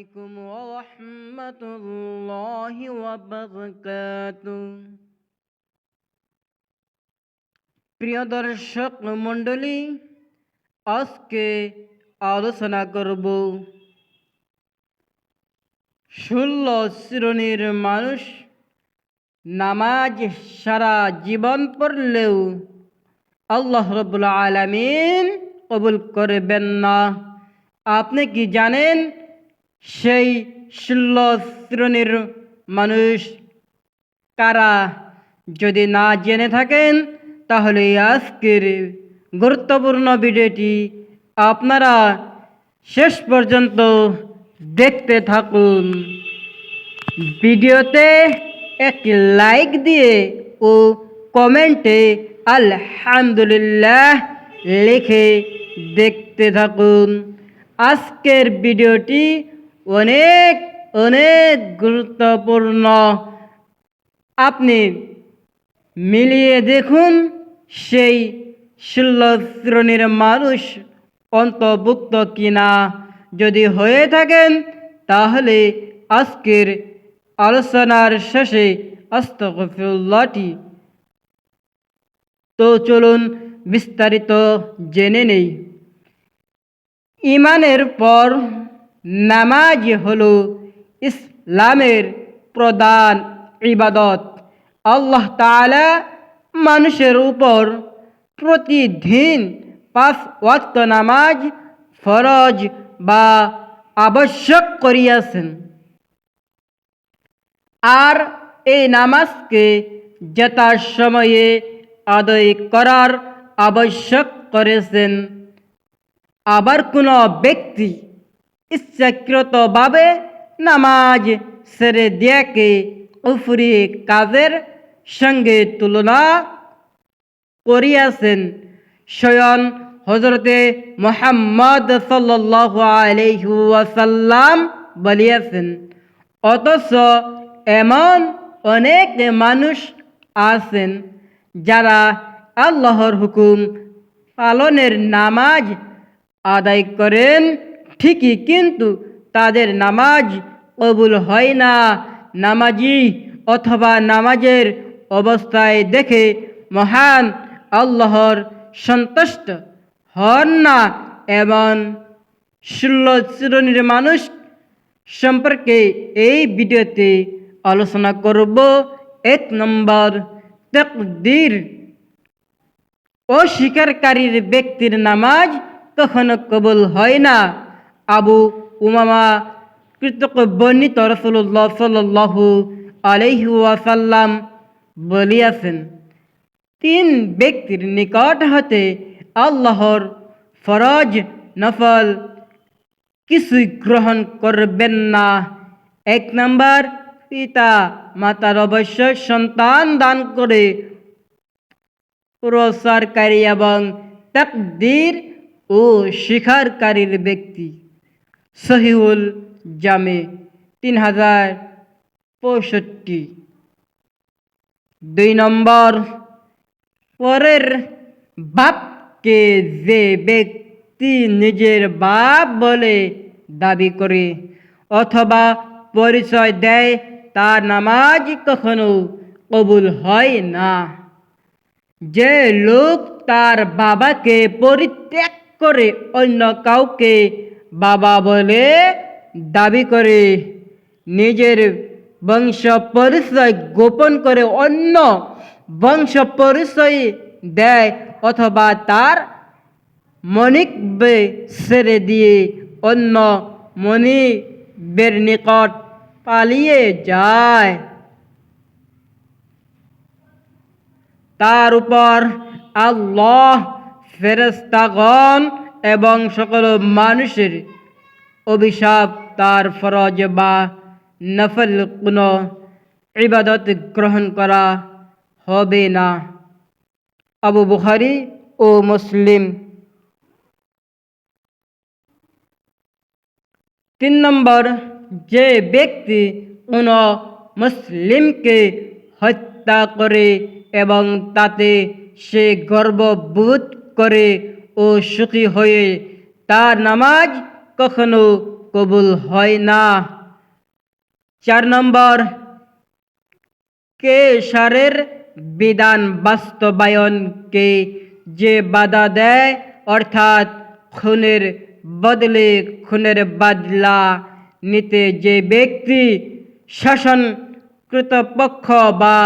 আলাইকুম রহমতুল্লাহি প্রিয় দর্শক মণ্ডলী, আজকে আলোচনা করব ষোল শ্রেণির মানুষ নামাজ সারা জীবন পড়লেও আল্লাহ রবুল্লা আলমিন কবুল করবেন না। আপনি কি জানেন সেই ষোলো শ্রেণির মানুষ কারা? যদি না জেনে থাকেন, তাহলে আজকের গুরুত্বপূর্ণ ভিডিওটি আপনারা শেষ পর্যন্ত দেখতে থাকুন। ভিডিওতে একটি লাইক দিয়ে ও কমেন্টে আলহামদুলিল্লাহ লিখে দেখতে থাকুন। আজকের ভিডিওটি অনেক অনেক গুরুত্বপূর্ণ। আপনি মিলিয়ে দেখুন, সেই ষোলো শ্রেণির মানুষ অন্তর্ভুক্ত কিনা। যদি হয়ে থাকেন, তাহলে আজকের আলোচনার শেষে আস্তফুল্লাহটি তো চলুন বিস্তারিত জেনে নেই। ইমানের পর নামাজ হলো ইসলামের প্রধান ইবাদত। আল্লাহ তাআলা মানুষের উপর প্রতিদিন পাঁচ ওয়াক্ত নামাজ ফরজ বা আবশ্যক করিয়াছেন। আর এই নামাজকে যথা সময়ে আদায় করার আবশ্যক করেছেন। আবার কোনো ব্যক্তি ইচ্ছাকৃতভাবে নামাজ সেরে দিয়াকে উফরি কাজের সঙ্গে তুলনা করিয়াছেন। স্বয়ং হজরতে মোহাম্মদ সাল্লাহ আলহাসাল্লাম বলিয়াছেন, অথচ এমন অনেক মানুষ আছেন যারা আল্লাহর হুকুম পালনের নামাজ আদায় করেন ঠিকই, কিন্তু তাদের নামাজ কবুল হয় না। নামাজি অথবা নামাজের অবস্থায় দেখে মহান আল্লাহর সন্তুষ্ট হন না এবং ষোলো শ্রেণির মানুষ। সম্পর্কে এই ভিডিওতে আলোচনা করব এক নম্বর, তকদির। অস্বীকারীর ব্যক্তির নামাজ কখনো কবুল হয় না। আবু উমামা কৃতক বর্ণিত রসুল্লাহ সাল্লাহু আলহাসাল্লাম বলিয়াছেন, তিন ব্যক্তির নিকট হতে আল্লাহর ফরজ নফল কিছুই গ্রহণ করবেন না। এক নম্বর, পিতা মাতার অবশ্য সন্তান দান করে প্রসারকারী এবং তাকদির ও শিখারকারীর ব্যক্তি। সহিউল জামে তিন হাজার পঁয়ষট্টি। দুই নম্বর, পরের বাপকে যে ব্যক্তি নিজের বাপ বলে দাবি করে অথবা পরিচয় দেয়, তার নামাজ কখনো কবুল হয় না। যে লোক তার বাবাকে পরিত্যাগ করে অন্য কাউকে বাবা বলে দাবি করে নিজের বংশ পরিচয় গোপন করে অন্য বংশ পরিচয় দেয় অথবা তার মনিকবে ছেড়ে দিয়ে অন্য মনিবের নিকট পালিয়ে যায়। তার উপর আল্লাহ ফেরেস্তাগণ এবং সকল মানুষের অভিশাপ, তার ফরজ বা নফল কোনো ইবাদত গ্রহণ করা হবে না। আবু বুখারি ও মুসলিম। তিন নম্বর, যে ব্যক্তি কোনো মুসলিমকে হত্যা করে এবং তাতে সে গর্ববোধ করে ও সুখী হয়ে তার নামাজ কখনো কবুল হয় না। চার নম্বর, কেশারের বিধান বাস্তবায়নকে যে বাধা দেয়, অর্থাৎ খুনের বদলে খুনের বদলা নিতে যে ব্যক্তি শাসন কৃতপক্ষ বা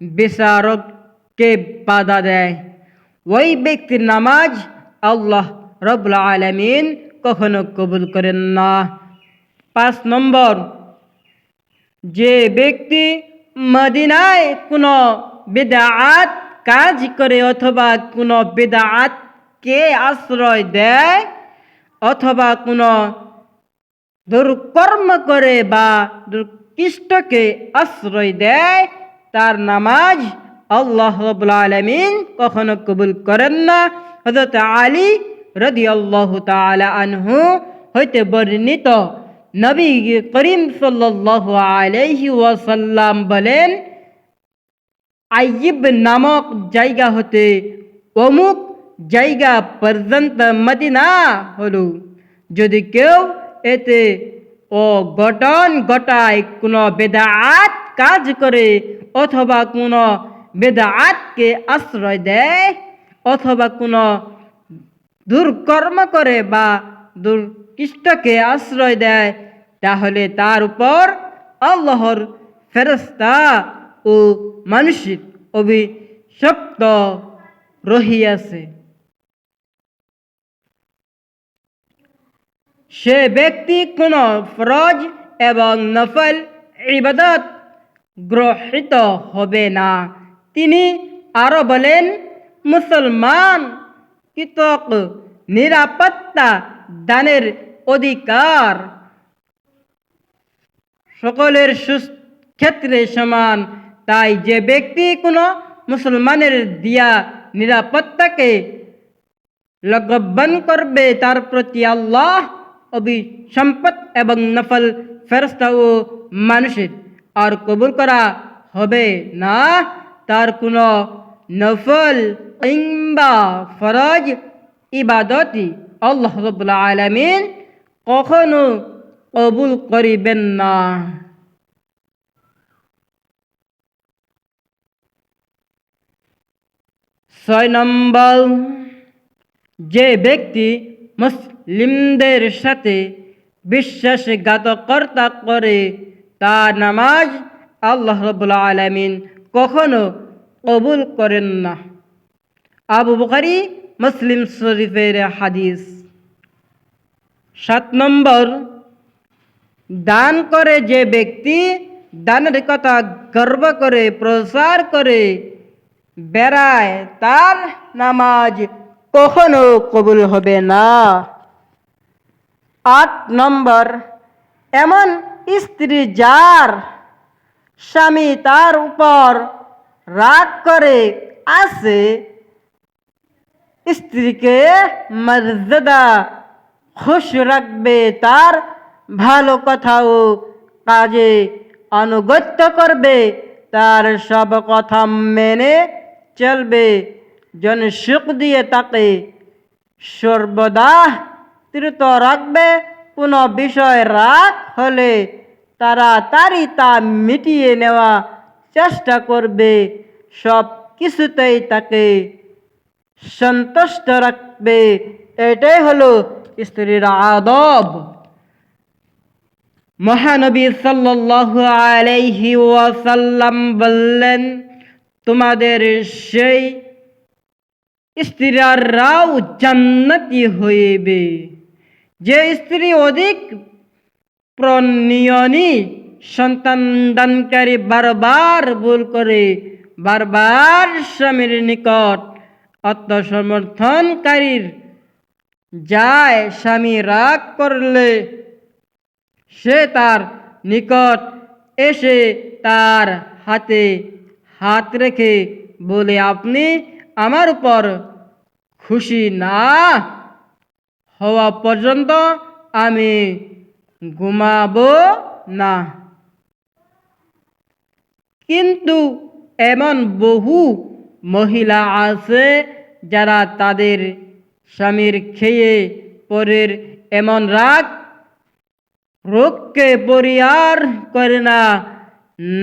বিচারককে বাধা দেয়, ওই ব্যক্তির নামাজ আল্লাহ রবুল আলমিন কখনো কবুল করেন না। পাঁচ নম্বর, যে ব্যক্তি মদিনায় কোনো বেদাআত কাজ করে অথবা কোনো বেদাআতকে আশ্রয় দেয় অথবা কোনো দুর্কর্ম করে বা দুর্কৃষ্টকে আশ্রয় দেয়, তার নামাজ আল্লাহ রবুল আলমিন কখনো কবুল করেন না। হজরত আলী রদি আল্লাহ তালা আনহু হইতে বর্ণিত নবী করিম সাল্লাল্লাহু আলাইহি ওয়াসাল্লাম বলেন আইব নামক জায়গা হতে অমুক জায়গা পর্যন্ত মদিনা হলো। যদি কেউ এতে ও গঠন গটায় কোনো বেদাআত কাজ করে অথবা কোনো বেদাআতকে আশ্রয় দেয় অথবা কোনো দুর্কর্ম করে বা দুর্কৃষ্টকে আশ্রয় দেয়, তাহলে তার উপর আল্লাহর ফেরস্তা ও মানসিক অভিশপ্ত রহিয়াছে। সে ব্যক্তি কোনো ফরজ এবং নফল ইবাদত গ্রহিত হবে না। তিনি আরও বলেন মুসলমান কৃতক নিরাপত্তা দানের অধিকার। সকলের ক্ষেত্রে সমান, তাই যে ব্যক্তি কোনো মুসলমানের দিয়া নিরাপত্তাকে লগ্ন করবে, তার প্রতি আল্লাহ অবি সম্পদ এবং নফল ফেরস্তা ও মানুষের। আর কবুল করা হবে না, তার কোনো নফল কিংবা ফরজ ইবাদতি আল্লাহ রবুল্লা আলমিন কখনো কবুল করিবেন না। ছয় নম্বর, যে ব্যক্তি মুসলিমদের সাথে বিশ্বাসঘাতকর্তা করে তা নামাজ আল্লাহ রবুল্লা আলমিন কখনো কবুল করেন না। আবু বখারি মুসলিম শরীফের হাদিস। সাত নম্বর, দান করে যে ব্যক্তি দানের কথা গর্ব করে, প্রচার করে, বেড়ায়, তার নামাজ কখনো কবুল হবে না। আট নম্বর, এমন স্ত্রী যার স্বামী তার উপর রাগ করে আসে স্ত্রীকে মর্যাদা, খুশ রাখবে তার ভালো কথা ও কাজে আনুগত্য করবে, তার সব কথা মেনে চলবে। জন সুখ দিয়ে তাকে সর্বদা তৃত রাখবে, কোনো বিষয় রাগ হলে তারা তারই তা মিটিয়ে নেওয়া চেষ্টা করবে। সব কিছুতেই তাকে সন্তুষ্ট রাখবে। এটাই হলো স্ত্রীর আদব। মহানবী সাল্লাল্লাহু ওয়াসাল্লাম বললেন, তোমাদের সেই স্ত্রীরাও জান্নাতি হইবে। যে স্ত্রী অধিক প্রণয়নী, সন্তান দানকারী বারবার ভুল করে, বারবার স্বামীর নিকট আত্মসমর্থনকারীর যায় স্বামী রাগ করলে সে তার নিকট এসে তার হাতে হাত রেখে বলে, আপনি আমার উপর খুশি না হওয়া পর্যন্ত আমি ঘুমাবো না। কিন্তু এমন বহু মহিলা আছে যারা তাদের স্বামীর খেয়ে পরের এমন রাগ রোগকে পরিহার করে না,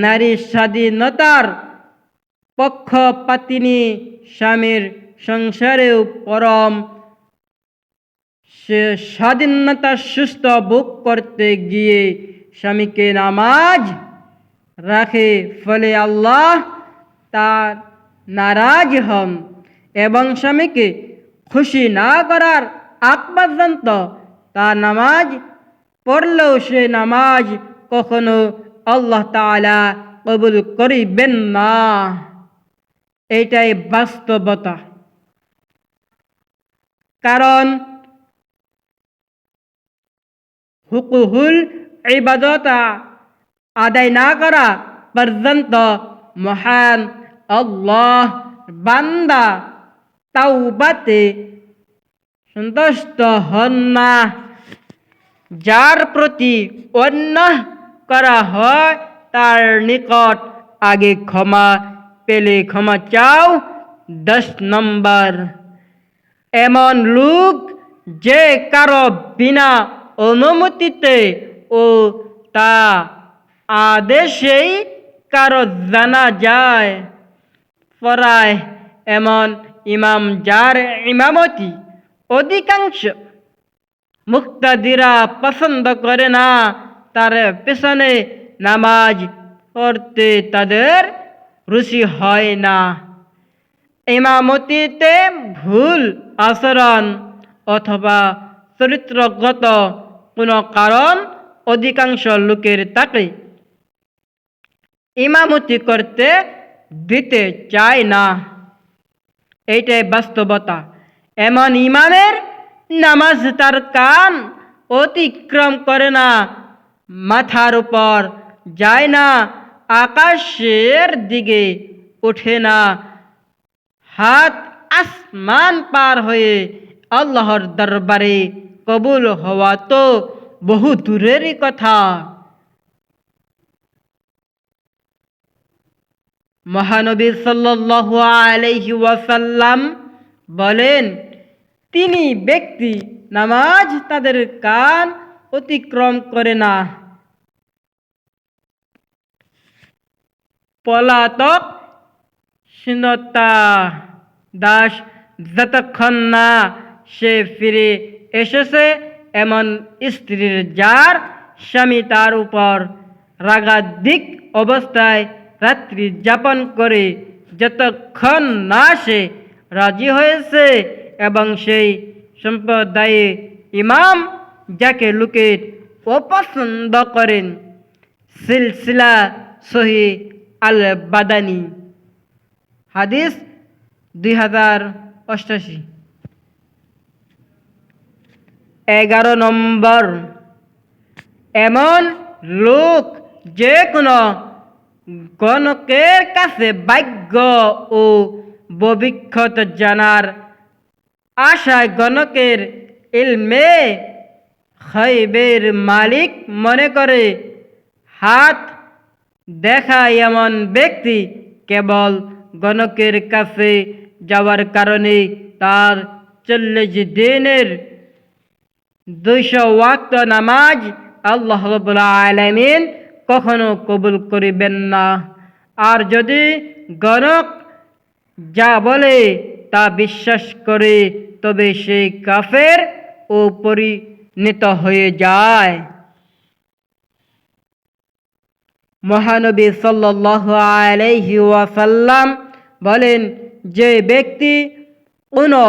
নারী স্বাধীনতার পক্ষপাতিনী স্বামীর সংসারেও পরম সে স্বাধীনতা সুস্থ ভোগ করতে গিয়ে স্বামীকে নামাজ রাখে, ফলে আল্লাহ তার নারাজ হন। এবং স্বামীকে খুশি না করার আগ পর্যন্ত তার নামাজ পড়লেও সে নামাজ কখনো আল্লাহ তাআলা কবুল করিবেন না। এটাই বাস্তবতা। কারণ হুকুহুল ইবাদতা আদায় না করা পর্যন্ত মহান আল্লাহ বান্দা তাওবাতে সন্তুষ্ট হন না। যার প্রতি অন্য করা হয়, তার নিকট আগে ক্ষমা পেলে ক্ষমা চাও। দশ নম্বর, এমন লোক যে কারও বিনা অনুমতিতে ও তা আদেশেই কারও জানা যায়। পরায় এমন ইমাম যার ইমামতি অধিকাংশ মুক্তাদিরা পছন্দ করে না, তার পেছনে নামাজ পড়তে তাদের রুচি হয় না। ইমামতিতে ভুল আচরণ অথবা চরিত্রগত কোনো কারণ অধিকাংশ লোকের তাকে ইমামতি করতে দিতে চায় না। এইটাই বাস্তবতা। এমন ইমামের নামাজ তার কান অতিক্রম করে না, মাথার উপর যায় না, আকাশের দিকে ওঠে না। হাত আসমান পার হয়ে আল্লাহর দরবারে কবুল হওয়া তো বহু দূরেরই কথা। মহানবী সাল্লাল্লাহু আলাইহি ওয়াসাল্লাম বলেন, তিনি ব্যক্তি নামাজ তাদের কান অতিক্রম করে না। পলাতক শীনতা দাস যতক্ষণ না সে ফিরে এসেছে, এমন স্ত্রীর যার স্বামী তার উপর রাগাধিক অবস্থায় রাত্রি যাপন করে যতক্ষণ না সে রাজি হয়েছে এবং সেই সম্প্রদায়ে ইমাম যাকে লোকে অপছন্দ করেন, সিলসিলা সহি আল বাদানি হাদিস দুই হাজার অষ্টাশি। এগারো নম্বর। এমন লোক যে কোনো গণকের কাছে ভাগ্য ও ভবিষ্যৎ জানার আশায় গণকের ইলমে খৈবের মালিক মনে করে হাত দেখা এমন ব্যক্তি কেবল গণকের কাছে যাওয়ার কারণে তার চল্লিশ দিনের দুইশো ওয়াক্ত নামাজ আল্লাহ আলমিন কখনো কবুল করিবেন না। আর যদি গণক যা বলে তা বিশ্বাস করে, তবে সে কাফের ও পরিণত হয়ে যায়। মহানবী ওয়াসাল্লাম বলেন, যে ব্যক্তি কোনো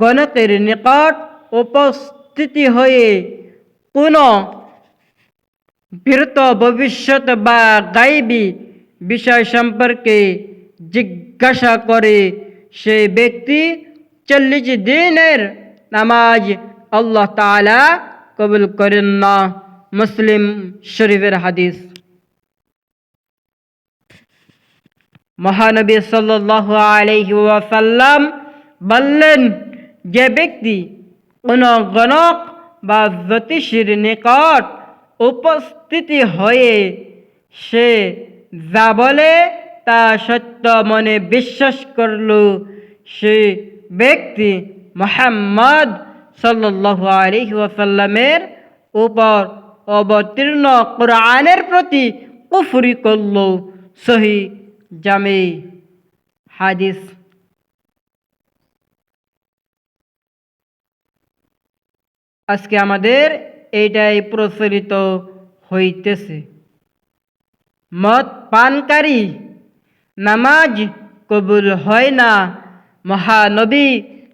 গণকের নিকট উপস্থিতি হয়ে কোনো বিরত ভবিষ্যৎ বা গাইবী বিষয় সম্পর্কে জিজ্ঞাসা করে সে ব্যক্তি চল্লিশ দিনের নামাজ আল্লাহ তাআলা কবুল করেন না। মুসলিম শরীফের হাদিস। মহানবী সাল্লাল্লাহু আলাইহি ওয়াসাল্লাম বললেন, যে ব্যক্তি কোনো গণক বা জ্যোতিষীর নিকট উপস্থিতি হয়ে সে যা বলে তা সত্য মনে বিশ্বাস করল সে ব্যক্তি মোহাম্মদ আলাইহি ওয়াসাল্লামের উপর অবতীর্ণ কোরআনের প্রতি কুফরি করল সহি জামে হাদিস। আজকে আমাদের এইটাই প্রচলিত হইতেছে। মদ পানকারী নামাজ কবুল হয় না, মহানবী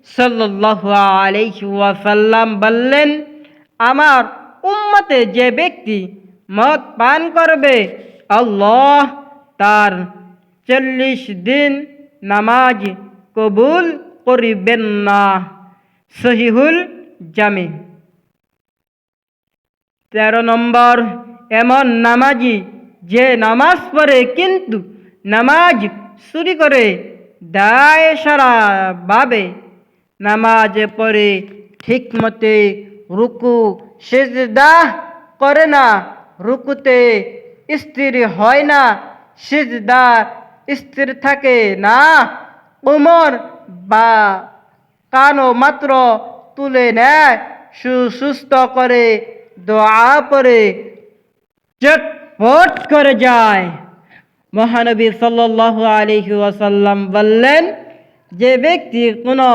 সাল্লাল্লাহু আলাইহি ওয়াসাল্লাম বললেন, আমার উম্মতে যে ব্যক্তি মদ পান করবে, আল্লাহ তার চল্লিশ দিন নামাজ কবুল করিবেন না। সহিহুল জামি তেরো নম্বর, এমন নামাজি যে নামাজ পড়ে কিন্তু নামাজ চুরি করে দায় সারা ভাবে। নামাজ পড়ে ঠিক মতে রুকু, সেজদা করে না, রুকুতে স্থির হয় না, সেজদা স্থির থাকে না, উমর বা কানো মাত্র তুলে নেয়, সুসুস্থ করে দোয়া পরে চটপট করে যায়। মহানবী সাল্লাল্লাহু আলাইহি ওয়াসাল্লাম বললেন, যে ব্যক্তি কোনো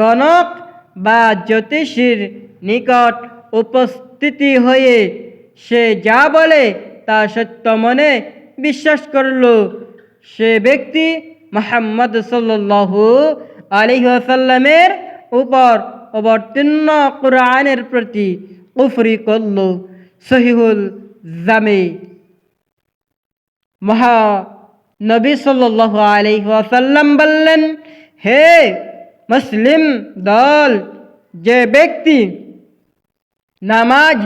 গণক বা জ্যোতিষীর নিকট উপস্থিতি হয়ে সে যা বলে তা সত্য মনে বিশ্বাস করল, সে ব্যক্তি মোহাম্মদ সাল্লাল্লাহু আলাইহি ওয়াসাল্লামের উপর অবতীর্ণ কোরআনের প্রতি কুফরি করল সহিহুল জামে। মহা নবী সাল্লাল্লাহু আলাইহি ওয়াসাল্লাম বললেন, হে মুসলিম দল, যে ব্যক্তি নামাজ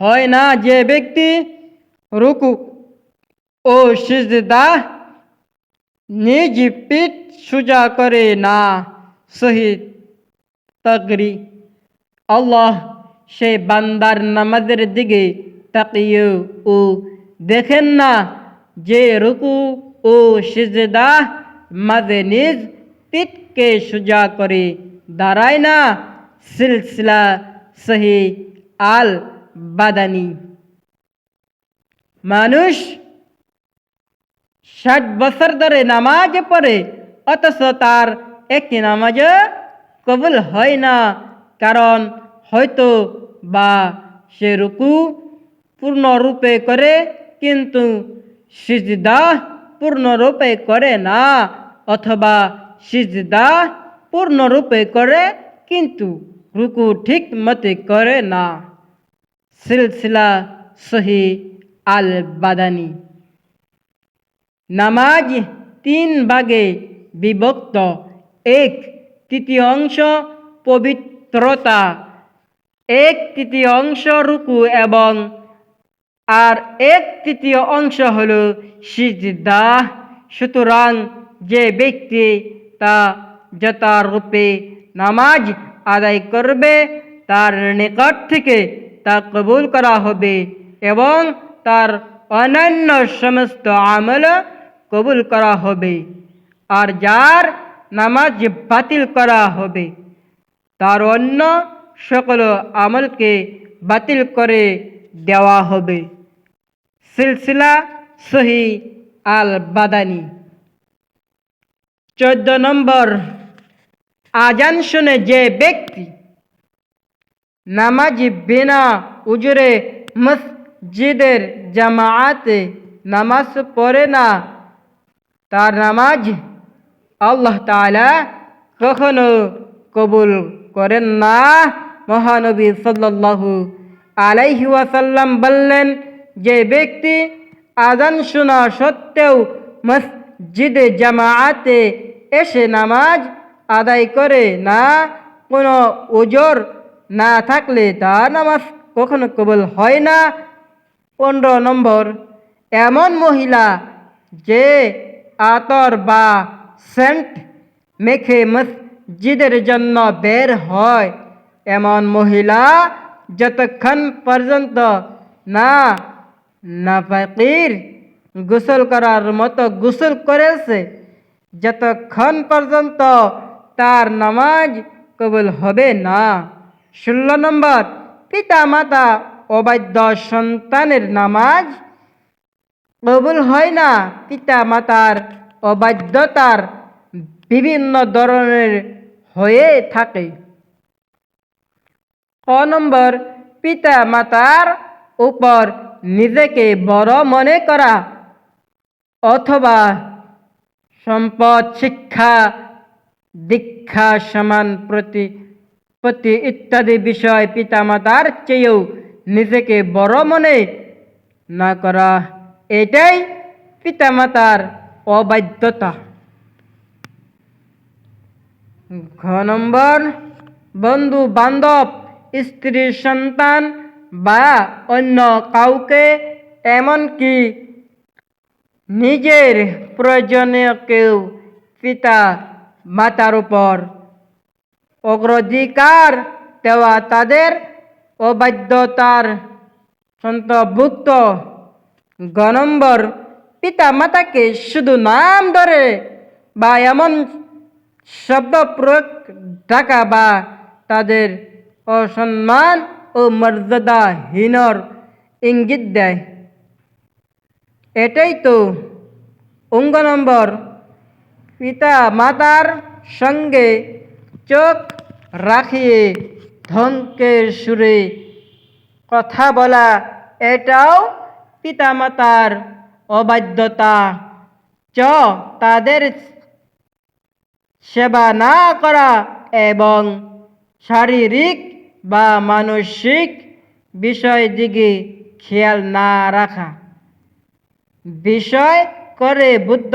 হয় না, যে ব্যক্তি রুকু ও সিজদা নিজ পিঠ সুজা করে না শহীদ তগরি আল্লাহ সে বান্দার নামাজের দিকে তাকিয়ে ও দেখেন না যে রুকু ও সিজদা মাঝে নিজ পিঠকে সোজা করে দাঁড়ায় না। সিলসিলা সহি আল বাদানি মানুষ ষাট বছর ধরে নামাজ পড়ে, অথচ তার একটি নামাজ কবুল হয় না। কারণ হয়তো বা সে রুকু পূর্ণরূপে করে, কিন্তু সিজদা পূর্ণরূপে করে না, অথবা সিজদা পূর্ণরূপে করে, কিন্তু রুকু ঠিক মতে করে না। সিলসিলা সহি আল বাদানি নামাজ তিন ভাগে বিভক্ত। এক তৃতীয় অংশ পবিত্রতা এক তৃতীয় অংশ রুকু এবং আর এক তৃতীয় অংশ হল সিজদা। সুতরাং যে ব্যক্তি তা যথারূপে নামাজ আদায় করবে, তার নিকট থেকে তা কবুল করা হবে এবং তার অন্যান্য সমস্ত আমল কবুল করা হবে। আর যার নামাজ বাতিল করা হবে, তার অন্য সকল আমলকে বাতিল করে দেওয়া হবে। সিলসিলা সহি আল বাদানি চোদ্দ নম্বর, আজান শুনে যে ব্যক্তি নামাজ বিনা উজুরে মসজিদের জামায়াতে নামাজ পড়ে না, তার নামাজ আল্লাহ তাআলা কখনো কবুল করেন না। মহানবী সাল্লাল্লাহু আলাইহি ওয়াসাল্লাম বললেন, যে ব্যক্তি আজান শোনা সত্ত্বেও মসজিদে জামায়াতে এসে নামাজ আদায় করে না, কোনো ওজোর না থাকলে তার নামাজ কখনো কবল হয় না। পনেরো নম্বর, এমন মহিলা যে আতর বা সেন্ট মেখে মসজিদের জন্য বের হয় এমন মহিলা যতক্ষণ পর্যন্ত না নাফাকির গোসল করার মতো গোসল করেছে, যতক্ষণ পর্যন্ত তার নামাজ কবুল হবে না। ষোলো নম্বর পিতা মাতা অবাধ্য সন্তানের নামাজ কবুল হয় না। পিতা মাতার অবাধ্যতার বিভিন্ন ধরনের হয়ে থাকে। ক নম্বর পিতা মাতার উপর নিজেকে বড় মনে করা অথবা সম্পদ, শিক্ষা, দীক্ষা, সমান প্রতি প্রতি ইত্যাদি বিষয় পিতামাতার চেয়েও নিজেকে বড় মনে না করা এটাই পিতামাতার অবাধ্যতা। ঘ নম্বর বন্ধু বান্ধব স্ত্রী সন্তান বা অন্য কাউকে এমনকি নিজের প্রয়োজনীয়কেও পিতা মাতার উপর অগ্রাধিকার দেওয়া তাদের অবাধ্যতার সন্তভুক্ত গ নম্বর পিতা মাতাকে শুধু নাম ধরে বা এমন শব্দ প্রয়োগ ডাকা বা তাদের অসম্মান ও মর্যাদাহীনর ইঙ্গিত দেয়। এটাই তো অঙ্গ নম্বর। পিতা মাতার সঙ্গে চোখ রাখিয়ে ধমকের সুরে কথা বলা, এটাও পিতামাতার অবাধ্যতা। চ, তাদের সেবা না করা এবং শারীরিক বা মানসিক বিষয় দিকে খেয়াল না রাখা। বিষয় করে বুদ্ধ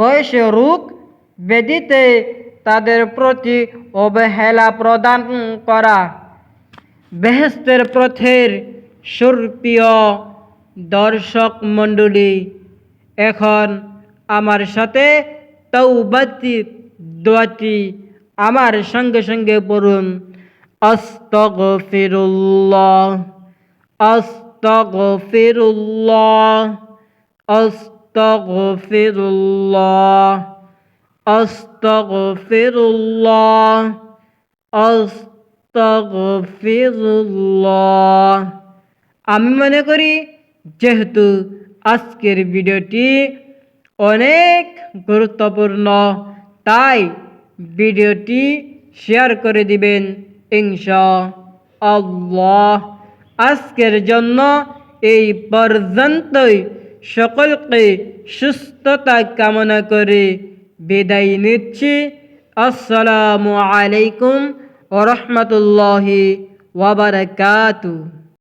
বয়সে রোগ ব্যাধিতে তাদের প্রতি অবহেলা প্রদান করা। বেহেস্তের পথের সুরপ্রিয় দর্শক মণ্ডলী, এখন আমার সাথে তৌবাতি দোয়াটি আমার সঙ্গে সঙ্গে পড়ুন। আস্তগফিরুল্লাহ আস্তগফিরুল্লাহ আস্তগফিরুল্লাহ আস্তগফিরুল্লাহ আস্তগফিরুল্লাহ। আমি মনে করি, যেহেতু আজকের ভিডিওটি অনেক গুরুত্বপূর্ণ, তাই ভিডিওটি শেয়ার করে দিবেন। ইনশা আল্লাহ। আজকের জন্য এই পর্যন্তই। সকলকে সুস্থতা কামনা করে বিদায় নিচ্ছি। আসসালামু আলাইকুম ওরহমতুল্লাহি ওয়াবারাকাতু